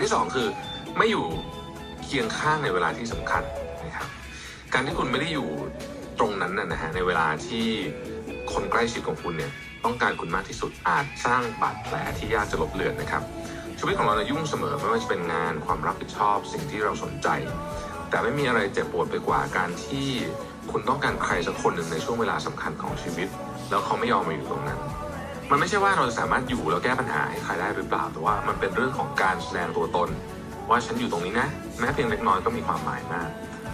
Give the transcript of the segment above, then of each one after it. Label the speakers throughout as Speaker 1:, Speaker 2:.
Speaker 1: นที่สองคือไม่อยู่เคียงข้างในเวลาที่สำคัญนะครับ การที่คุณไม่ได้อยู่ตรงนั้นนะนะฮะในเวลาที่คนใกล้ชิดของคุณเนี่ยต้องการคุณมากที่สุดอาจสร้างบาดแผลที่ยากจะลบเลือนนะครับ ชีวิตของเราเนี่ยยุ่งเสมอไม่ว่าจะเป็นงานความรับผิดชอบสิ่งที่เราสนใจ แต่ไม่มีอะไรเจ็บปวดไปกว่าการที่คุณต้องการใครสักคนหนึ่งในช่วงเวลาสำคัญของชีวิต แล้วเขาไม่ยอมมาอยู่ตรงนั้น มันไม่ใช่ว่าเราจะสามารถอยู่แล้วแก้ปัญหาให้ใครได้หรือเปล่า แต่ว่ามันเป็นเรื่องของการแสดงตัวตน ว่าฉันอยู่ตรงนี้นะ แม้เพียงเล็กน้อยก็มีความหมายมาก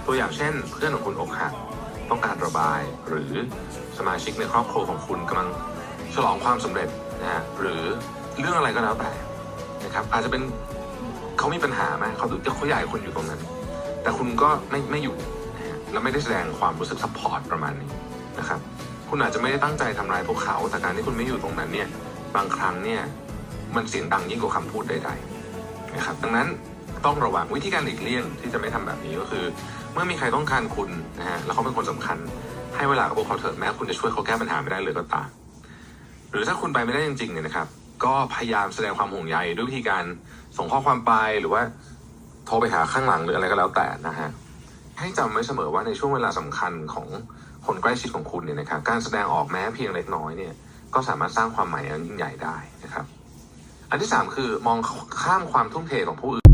Speaker 1: ตัวอย่างเช่น เพื่อนของคุณอกหักต้องการระบาย หรือสมาชิกในครอบครัวของคุณกำลังฉลองความสำเร็จนะฮะหรือเรื่องอะไรก็แล้วแต่นะครับ อาจจะเป็นเขามีปัญหาไหมเขาเขาอยากให้คุณอยู่ตรงนั้น แต่คุณก็ไม่ไม่อยู่นะฮะแล้วไม่ได้แสดงความรู้สึกซัพพอร์ตประมาณนี้นะครับ คุณอาจจะไม่ได้ตั้งใจทำร้ายพวกเขา แต่การที่คุณไม่อยู่ตรงนั้นเนี่ย บางครั้งเนี่ย มันเสียงดังยิ่งกว่าคำพูดใดๆนะครับ ดังนั้นต้องระวังวิธีการหลีกเลี่ยงที่จะไม่ทำแบบนี้ก็คือ เมื่อมีใครต้องการคุณนะฮะ แล้วเขาเป็นคนสำคัญ ให้เวลากับพวกเขาเถอะแม้คุณจะช่วยเขาแก้ปัญหาไม่ได้เลยก็ตาม หรือถ้าคุณไปไม่ได้จริงๆเนี่ยนะครับ ก็พยายามแสดงความห่วงใยด้วยวิธีการส่งข้อความไปหรือว่าโทรไปหาข้างหลังหรืออะไรก็แล้วแต่นะฮะ ให้จำไว้เสมอว่าในช่วงเวลาสำคัญของ คนใกล้ชิดของคุณเนี่ยนะครับการแสดงออกแม้เพียงเล็กน้อยเนี่ยก็สามารถสร้างความหมายอันยิ่งใหญ่ได้นะครับ อันที่สามคือมองข้ามความทุ่มเทของผู้อื่น